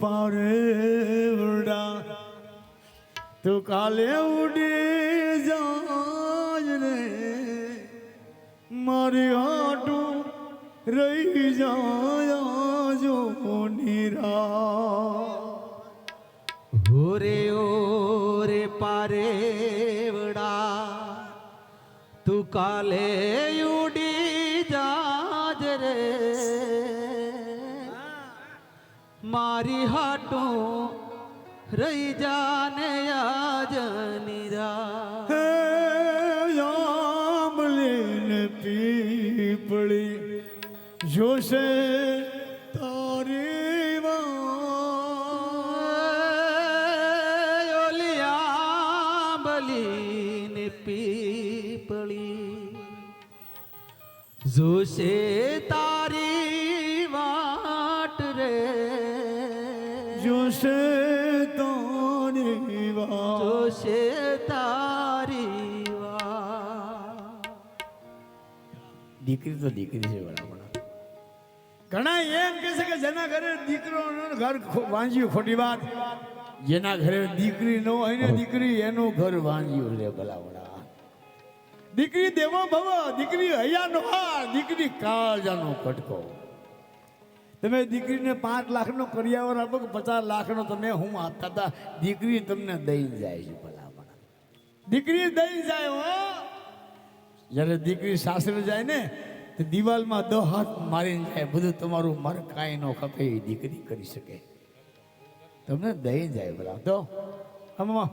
પારે વડા તું કાલે ઉડી જાજ રે મારી હાટું રહી જાય જો નીરા ઓરે ઓરે પારેવડા તું કાલે ઉડી મારી હાટું રહી જાને આજ નિરા હે યામલીન પીપળી જોશે તારી વાત પીપળી જોશે તારી જોશે તારી દીકરી તો દીકરી છે બરાબર. ઘણા એમ કે છે કે જેના ઘરે દીકરો ઘર વાંજ્યું ખોટી વાત. જેના ઘરે દીકરી ન હોય ને દીકરી એનું ઘર વાંજ્યું છે ભલાવડા દીકરી દેવો ભવ દીકરી હૈયા નો દીકરી કાળજાનો કટકો. તમે દીકરીને પાંચ લાખનો કરિયાવર આપો કે પચાસ લાખનો તમે હું આપતા હતા? દીકરી તમને દઈ જાય છે ભલામણ. દીકરી દઈ જાય હો. જ્યારે દીકરી સાસરે જાય ને તો દિવાલમાં દો હાથ મારીને જાય. બધું તમારું મર કાંઈ ન ખપે એ દીકરી કરી શકે. તમને દઈ જાય ભલા. તો આમાં.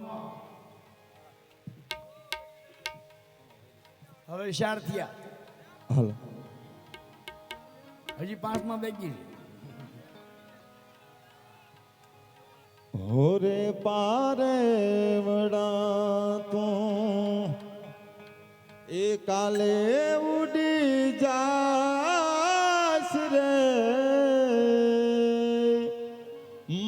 હવે શાર થયા. હલો. હજી પાંચમાં બેગી છે. હોરે પારે વડા તો. એ કાલે ઉડી જાસ રે.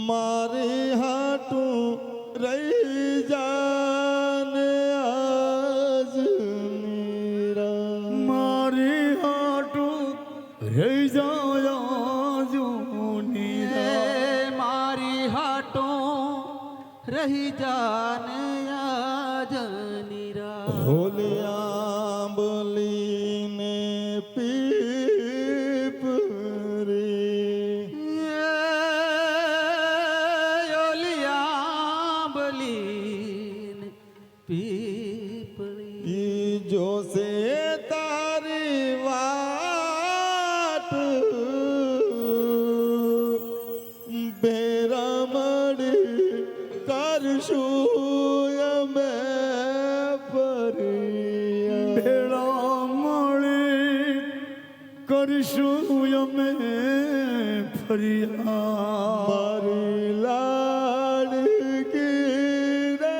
મારી હાટું રહી જાને આજ મારી હાટું રહી જાય રહી જાને આજનીરા હોલિયા બોલીને પીપરી ઓલિયા બલીન પીપળી ઈ જોશે شویوں میں پھریا ماری لاڑکی نے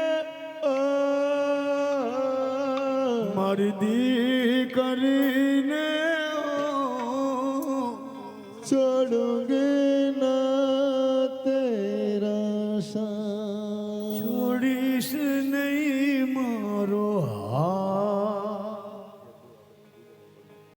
ماری دی کرینے چڑھوں گی